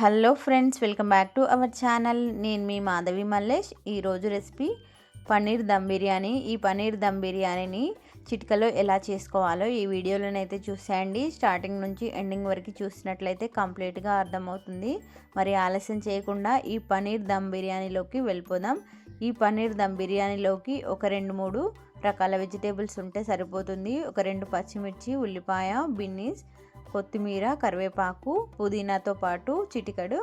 Hello friends welcome back to our channel. నేను మీ మాధవి మల్లేష్. ఈరోజు రెసిపీ పన్నీర్ దమ్ బిర్యానీ. ఈ పన్నీర్ దమ్ బిర్యానీని చిటికలో ఎలా చేసుకోవాలో ఈ వీడియోలోనైతే చూసేయండి. స్టార్టింగ్ నుంచి ఎండింగ్ వరకు చూసినట్లయితే కంప్లీట్గా అర్థమవుతుంది. మరి ఆలస్యం చేయకుండా ఈ పన్నీర్ దమ్ బిర్యానీలోకి వెళ్ళిపోదాం. ఈ పన్నీర్ దమ్ బిర్యానీలోకి ఒక రెండు మూడు రకాల వెజిటేబుల్స్ ఉంటే సరిపోతుంది. ఒక రెండు పచ్చిమిర్చి ఉల్లిపాయ బిన్నీస్ కొత్తిమీర కరివేపాకు పుదీనాతో పాటు చిటికడు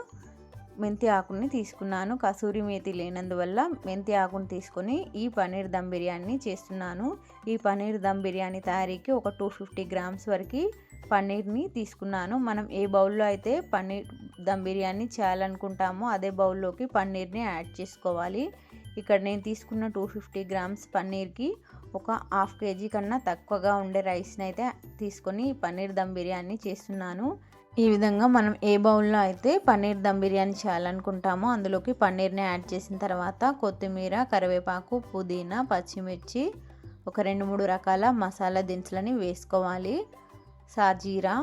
మెంతి ఆకుని తీసుకున్నాను. కసూరి మేతి లేనందువల్ల మెంతి ఆకుని తీసుకొని ఈ పన్నీర్ దమ్ బిర్యానీ చేస్తున్నాను. ఈ పన్నీర్ దమ్ బిర్యానీ తయారీకి ఒక టూ ఫిఫ్టీ గ్రామ్స్ వరకు పన్నీర్ని తీసుకున్నాను. మనం ఏ బౌల్లో అయితే పన్నీర్ దమ్ బిర్యానీ చేయాలనుకుంటామో అదే బౌల్లోకి పన్నీర్ని యాడ్ చేసుకోవాలి. ఇక్కడ నేను తీసుకున్న టూ ఫిఫ్టీ గ్రామ్స్ పన్నీర్కి ఒక హాఫ్ కేజీ కన్నా తక్కువగా ఉండే రైస్ని అయితే తీసుకొని పన్నీర్ దమ్ బిర్యానీ చేస్తున్నాను. ఈ విధంగా మనం ఏ బౌల్లో అయితే పన్నీర్ దమ్ బిర్యానీ చేయాలనుకుంటామో అందులోకి పన్నీర్ని యాడ్ చేసిన తర్వాత కొత్తిమీర కరివేపాకు పుదీనా పచ్చిమిర్చి ఒక రెండు మూడు రకాల మసాలా దినుసులని వేసుకోవాలి. సాజీరా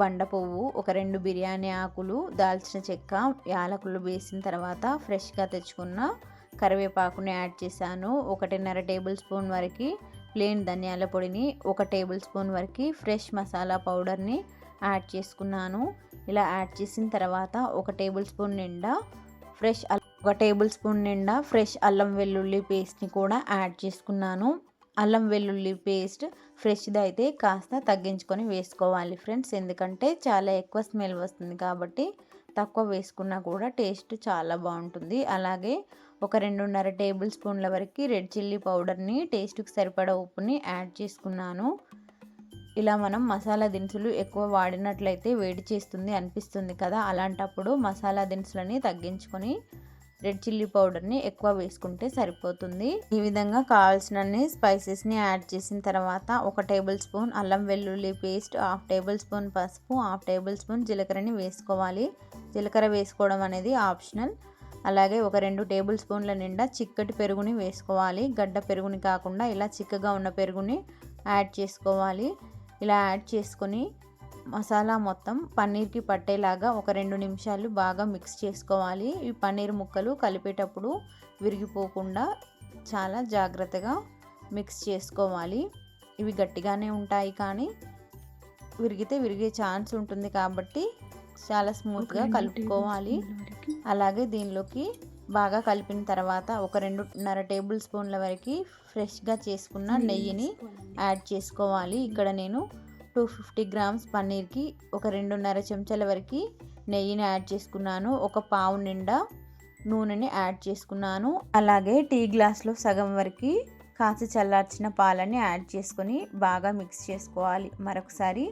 బండ పువ్వు ఒక రెండు బిర్యానీ ఆకులు దాల్చిన చెక్క యాలకులు వేసిన తర్వాత ఫ్రెష్గా తెచ్చుకున్న కరివేపాకుని యాడ్ చేశాను. ఒకటిన్నర టేబుల్ స్పూన్ వరకు ప్లేన్ ధనియాల పొడిని ఒక టేబుల్ స్పూన్ వరకు ఫ్రెష్ మసాలా పౌడర్ని యాడ్ చేసుకున్నాను. ఇలా యాడ్ చేసిన తర్వాత ఒక టేబుల్ స్పూన్ నిండా ఫ్రెష్ ఒక టేబుల్ స్పూన్ నిండా ఫ్రెష్ అల్లం వెల్లుల్లి పేస్ట్ని కూడా యాడ్ చేసుకున్నాను. అల్లం వెల్లుల్లి పేస్ట్ ఫ్రెష్ది అయితే కాస్త తగ్గించుకొని వేసుకోవాలి ఫ్రెండ్స్. ఎందుకంటే చాలా ఎక్కువ స్మెల్ వస్తుంది కాబట్టి తక్కువ వేసుకున్నా కూడా టేస్ట్ చాలా బాగుంటుంది. అలాగే ఒక రెండున్నర టేబుల్ స్పూన్ల వరకు రెడ్ చిల్లీ పౌడర్ని టేస్ట్కి సరిపడా ఉప్పుని యాడ్ చేసుకున్నాను. ఇలా మనం మసాలా దినుసులు ఎక్కువ వాడినట్లయితే వేడి చేస్తుంది అనిపిస్తుంది కదా. అలాంటప్పుడు మసాలా దినుసులని తగ్గించుకొని రెడ్ చిల్లీ పౌడర్ని ఎక్కువ వేసుకుంటే సరిపోతుంది. ఈ విధంగా కావాల్సినన్ని స్పైసెస్ని యాడ్ చేసిన తర్వాత ఒక టేబుల్ స్పూన్ అల్లం వెల్లుల్లి పేస్ట్ హాఫ్ టేబుల్ స్పూన్ పసుపు హాఫ్ టేబుల్ స్పూన్ జీలకర్రని వేసుకోవాలి. జీలకర్ర వేసుకోవడం అనేది ఆప్షనల్. అలాగే ఒక రెండు టేబుల్ స్పూన్ల నిండా చిక్కటి పెరుగుని వేసుకోవాలి. గడ్డ పెరుగుని కాకుండా ఇలా చిక్కగా ఉన్న పెరుగుని యాడ్ చేసుకోవాలి. ఇలా యాడ్ చేసుకొని మసాలా మొత్తం పన్నీర్కి పట్టేలాగా ఒక రెండు నిమిషాలు బాగా మిక్స్ చేసుకోవాలి. ఈ పన్నీర్ ముక్కలు కలిపేటప్పుడు విరిగిపోకుండా చాలా జాగ్రత్తగా మిక్స్ చేసుకోవాలి. ఇవి గట్టిగానే ఉంటాయి కానీ విరిగితే విరిగే ఛాన్స్ ఉంటుంది కాబట్టి చాలా స్మూత్గా కలుపుకోవాలి. అలాగే దీనిలోకి బాగా కలిపిన తర్వాత ఒక రెండున్నర టేబుల్ స్పూన్ల వరకు ఫ్రెష్గా చేసుకున్న నెయ్యిని యాడ్ చేసుకోవాలి. ఇక్కడ నేను టూ ఫిఫ్టీ గ్రామ్స్ పన్నీర్కి ఒక రెండున్నర చెంచాల వరకు నెయ్యిని యాడ్ చేసుకున్నాను. ఒక పావు నిండా నూనెని యాడ్ చేసుకున్నాను. అలాగే టీ గ్లాస్లో సగం వరకు కాచి చల్లార్చిన పాలని యాడ్ చేసుకొని బాగా మిక్స్ చేసుకోవాలి. మరొకసారి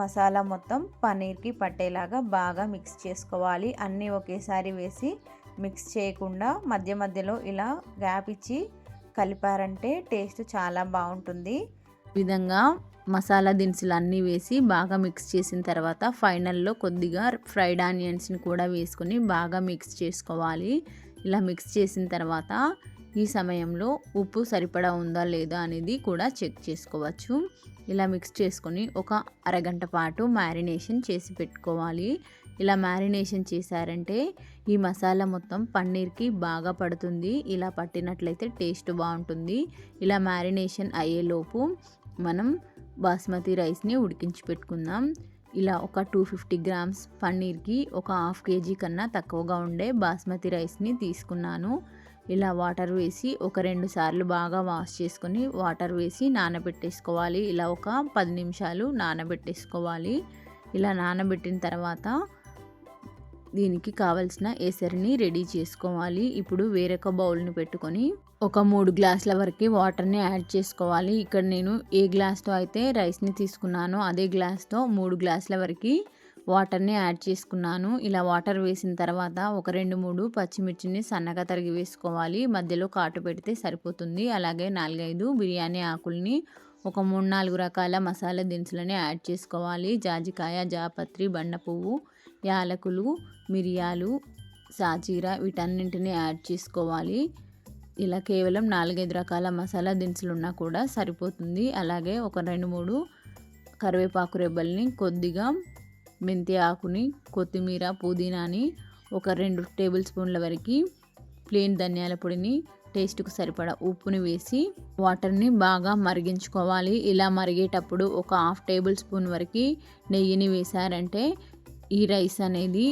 మసాలా మొత్తం పన్నీర్కి పట్టేలాగా బాగా మిక్స్ చేసుకోవాలి. అన్నీ ఒకేసారి వేసి మిక్స్ చేయకుండా మధ్య మధ్యలో ఇలా గ్యాప్ ఇచ్చి కలిపారంటే టేస్ట్ చాలా బాగుంటుంది. విధంగా మసాలా దినుసులు అన్నీ వేసి బాగా మిక్స్ చేసిన తర్వాత ఫైనల్లో కొద్దిగా ఫ్రైడ్ ఆనియన్స్ని కూడా వేసుకొని బాగా మిక్స్ చేసుకోవాలి. ఇలా మిక్స్ చేసిన తర్వాత ఈ సమయంలో ఉప్పు సరిపడా ఉందా లేదా అనేది కూడా చెక్ చేసుకోవచ్చు. ఇలా మిక్స్ చేసుకొని ఒక అరగంట పాటు మ్యారినేషన్ చేసి పెట్టుకోవాలి. ఇలా మ్యారినేషన్ చేశారంటే ఈ మసాలా మొత్తం పన్నీర్కి బాగా పడుతుంది. ఇలా పట్టినట్లయితే టేస్ట్ బాగుంటుంది. ఇలా మ్యారినేషన్ అయ్యేలోపు మనం బాస్మతి రైస్ని ఉడికించి పెట్టుకుందాం. ఇలా ఒక టూ ఫిఫ్టీ గ్రామ్స్ పన్నీర్కి ఒక హాఫ్ కేజీ కన్నా తక్కువగా ఉండే బాస్మతి రైస్ని తీసుకున్నాను. ఇలా వాటర్ వేసి ఒక రెండు సార్లు బాగా వాష్ చేసుకొని వాటర్ వేసి నానబెట్టేసుకోవాలి. ఇలా ఒక పది నిమిషాలు నానబెట్టేసుకోవాలి. ఇలా నానబెట్టిన తర్వాత దీనికి కావలసిన ఎసరిని రెడీ చేసుకోవాలి. ఇప్పుడు వేరొక బౌల్ని పెట్టుకొని ఒక మూడు గ్లాసుల వరకు వాటర్ని యాడ్ చేసుకోవాలి. ఇక్కడ నేను ఏ గ్లాస్తో అయితే రైస్ని తీసుకున్నానో అదే గ్లాస్తో మూడు గ్లాసుల వరకు వాటర్ని యాడ్ చేసుకున్నాను. ఇలా వాటర్ వేసిన తర్వాత ఒక రెండు మూడు పచ్చిమిర్చిని సన్నగా తరిగి వేసుకోవాలి. మధ్యలో కాటు పెడితే సరిపోతుంది. అలాగే నాలుగైదు బిర్యానీ ఆకుల్ని ఒక మూడు నాలుగు రకాల మసాలా దినుసులని యాడ్ చేసుకోవాలి. జాజికాయ జాపత్రి బండ పువ్వు యాలకులు మిరియాలు సాజీర వీటన్నింటిని యాడ్ చేసుకోవాలి. ఇలా కేవలం నాలుగైదు రకాల మసాలా దినుసులు ఉన్నా కూడా సరిపోతుంది. అలాగే ఒక రెండు మూడు కరివేపాకు రెబ్బల్ని కొద్దిగా మెంతి ఆకుని కొత్తిమీర పుదీనాని ఒక రెండు టేబుల్ స్పూన్ల వరకు ప్లెయిన్ ధనియాల పొడిని టేస్ట్కు సరిపడా ఉప్పుని వేసి వాటర్ని బాగా మరిగించుకోవాలి. ఇలా మరిగేటప్పుడు ఒక హాఫ్ టేబుల్ స్పూన్ వరకు నెయ్యిని వేశారంటే ఈ రైస్ అనేది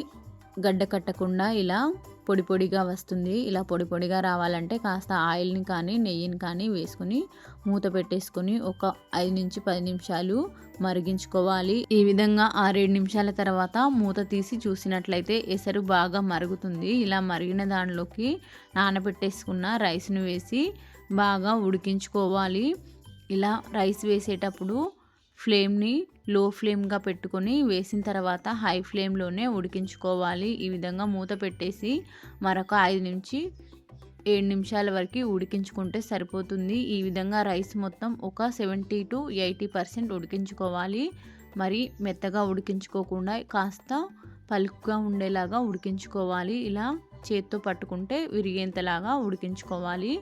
గడ్డ కట్టకుండా ఇలా పొడి పొడిగా వస్తుంది. ఇలా పొడి పొడిగా రావాలంటే కాస్త ఆయిల్ని కానీ నెయ్యిని కానీ వేసుకుని మూత పెట్టేసుకొని ఒక ఐదు నుంచి పది నిమిషాలు మరిగించుకోవాలి. ఈ విధంగా ఆరేడు నిమిషాల తర్వాత మూత తీసి చూసినట్లయితే ఎసరు బాగా మరుగుతుంది. ఇలా మరిగిన దానిలోకి నానబెట్టేసుకున్న రైస్ను వేసి బాగా ఉడికించుకోవాలి. ఇలా రైస్ వేసేటప్పుడు ఫ్లేమ్ని లో ఫ్లేమ్గా పెట్టుకొని వేసిన తర్వాత హై ఫ్లేమ్లోనే ఉడికించుకోవాలి. ఈ విధంగా మూత పెట్టేసి మరొక ఐదు నుంచి ఏడు నిమిషాల వరకు ఉడికించుకుంటే సరిపోతుంది. ఈ విధంగా రైస్ మొత్తం ఒక సెవెంటీ టు ఎయిటీ పర్సెంట్ ఉడికించుకోవాలి. మరి మెత్తగా ఉడికించుకోకుండా కాస్త పలుకుగా ఉండేలాగా ఉడికించుకోవాలి. ఇలా చేత్తో పట్టుకుంటే విరిగేంతలాగా ఉడికించుకోవాలి.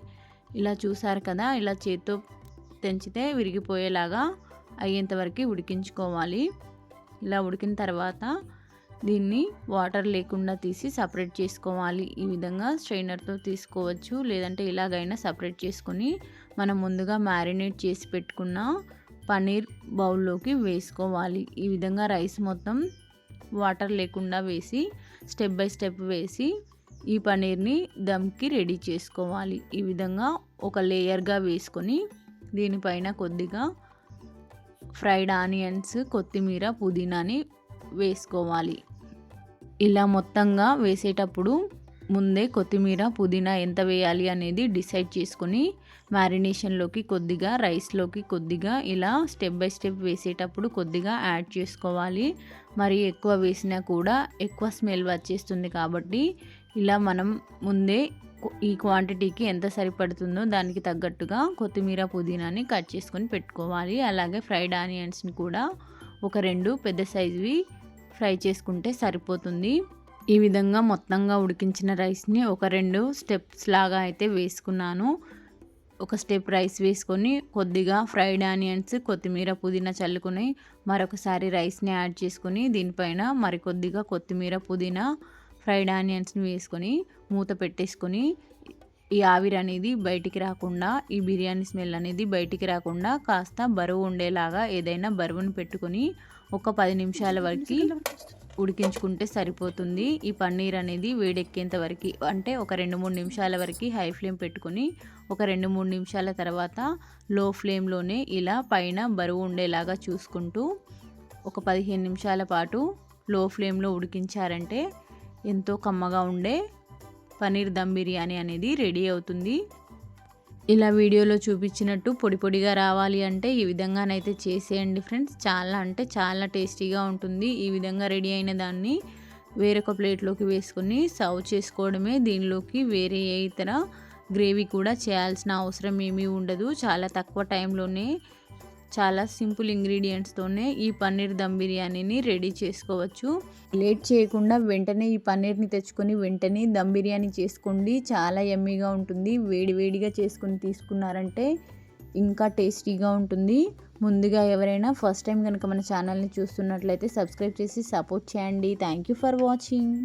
ఇలా చూసారు కదా ఇలా చేత్తో తెంచితే విరిగిపోయేలాగా అయ్యేంత వరకు ఉడికించుకోవాలి. ఇలా ఉడికిన తర్వాత దీన్ని వాటర్ లేకుండా తీసి సపరేట్ చేసుకోవాలి. ఈ విధంగా స్ట్రైనర్తో తీసుకోవచ్చు. లేదంటే ఇలాగైనా సపరేట్ చేసుకొని మనం ముందుగా మ్యారినేట్ చేసి పెట్టుకున్న పన్నీర్ బౌల్లోకి వేసుకోవాలి. ఈ విధంగా రైస్ మొత్తం వాటర్ లేకుండా వేసి స్టెప్ బై స్టెప్ వేసి ఈ పన్నీర్ని దమ్కి రెడీ చేసుకోవాలి. ఈ విధంగా ఒక లేయర్గా వేసుకొని దీనిపైన కొద్దిగా ఫ్రైడ్ ఆనియన్స్ కొత్తిమీర పుదీనాని వేసుకోవాలి. ఇలా మొత్తంగా వేసేటప్పుడు ముందే కొత్తిమీర పుదీనా ఎంత వేయాలి అనేది డిసైడ్ చేసుకొని మ్యారినేషన్లోకి కొద్దిగా రైస్లోకి కొద్దిగా ఇలా స్టెప్ బై స్టెప్ వేసేటప్పుడు కొద్దిగా యాడ్ చేసుకోవాలి. మరి ఎక్కువ వేసినా కూడా ఎక్కువ స్మెల్ వచ్చేస్తుంది కాబట్టి ఇలా మనం ముందే ఈ క్వాంటిటీకి ఎంత సరిపడుతుందో దానికి తగ్గట్టుగా కొత్తిమీర పుదీనాని కట్ చేసుకొని పెట్టుకోవాలి. అలాగే ఫ్రైడ్ ఆనియన్స్ని కూడా ఒక రెండు పెద్ద సైజువి ఫ్రై చేసుకుంటే సరిపోతుంది. ఈ విధంగా మొత్తంగా ఉడికించిన రైస్ని ఒక రెండు స్టెప్స్ లాగా అయితే వేసుకున్నాను. ఒక స్టెప్ రైస్ వేసుకొని కొద్దిగా ఫ్రైడ్ ఆనియన్స్ కొత్తిమీర పుదీనా చల్లుకొని మరొకసారి రైస్ని యాడ్ చేసుకొని దీనిపైన మరికొద్దిగా కొత్తిమీర పుదీనా ఫ్రైడ్ ఆనియన్స్ని వేసుకొని మూత పెట్టేసుకొని ఈ ఆవిరి అనేది బయటికి రాకుండా ఈ బిర్యానీ స్మెల్ అనేది బయటికి రాకుండా కాస్త బరువు ఉండేలాగా ఏదైనా బరువును పెట్టుకొని ఒక పది నిమిషాల వరకు ఉడికించుకుంటే సరిపోతుంది. ఈ పన్నీర్ అనేది వేడెక్కేంత వరకు అంటే ఒక రెండు మూడు నిమిషాల వరకు హై ఫ్లేమ్ పెట్టుకొని ఒక రెండు మూడు నిమిషాల తర్వాత లో ఫ్లేమ్లోనే ఇలా పైన బరువు ఉండేలాగా చూసుకుంటూ ఒక పదిహేను నిమిషాల పాటు లో ఫ్లేమ్లో ఉడికించారంటే ఎంతో కమ్మగా ఉండే పన్నీర్ దమ్ బిర్యానీ అనేది రెడీ అవుతుంది. ఇలా వీడియోలో చూపించినట్టు పొడి పొడిగా రావాలి అంటే ఈ విధంగానైతే చేసేయండి ఫ్రెండ్స్. చాలా అంటే చాలా టేస్టీగా ఉంటుంది. ఈ విధంగా రెడీ అయిన దాన్ని వేరొక ప్లేట్లోకి వేసుకొని సర్వ్ చేసుకోవడమే దీనిలోకి వేరే ఏ ఇతర గ్రేవీ కూడా చేయాల్సిన అవసరం ఏమీ ఉండదు. చాలా తక్కువ టైంలోనే చాలా సింపుల్ ఇంగ్రీడియంట్స్తోనే ఈ పన్నీర్ దమ్ బిర్యానీని రెడీ చేసుకోవచ్చు. లేట్ చేయకుండా వెంటనే ఈ పన్నీర్ని తెచ్చుకొని వెంటనే దమ్ బిర్యానీ చేసుకోండి. చాలా ఎమ్మీగా ఉంటుంది. వేడివేడిగా చేసుకొని తీసుకున్నారంటే ఇంకా టేస్టీగా ఉంటుంది. ముందుగా ఎవరైనా ఫస్ట్ టైం కనుక మన ఛానల్ని చూస్తున్నట్లయితే సబ్స్క్రైబ్ చేసి సపోర్ట్ చేయండి. Thank you for watching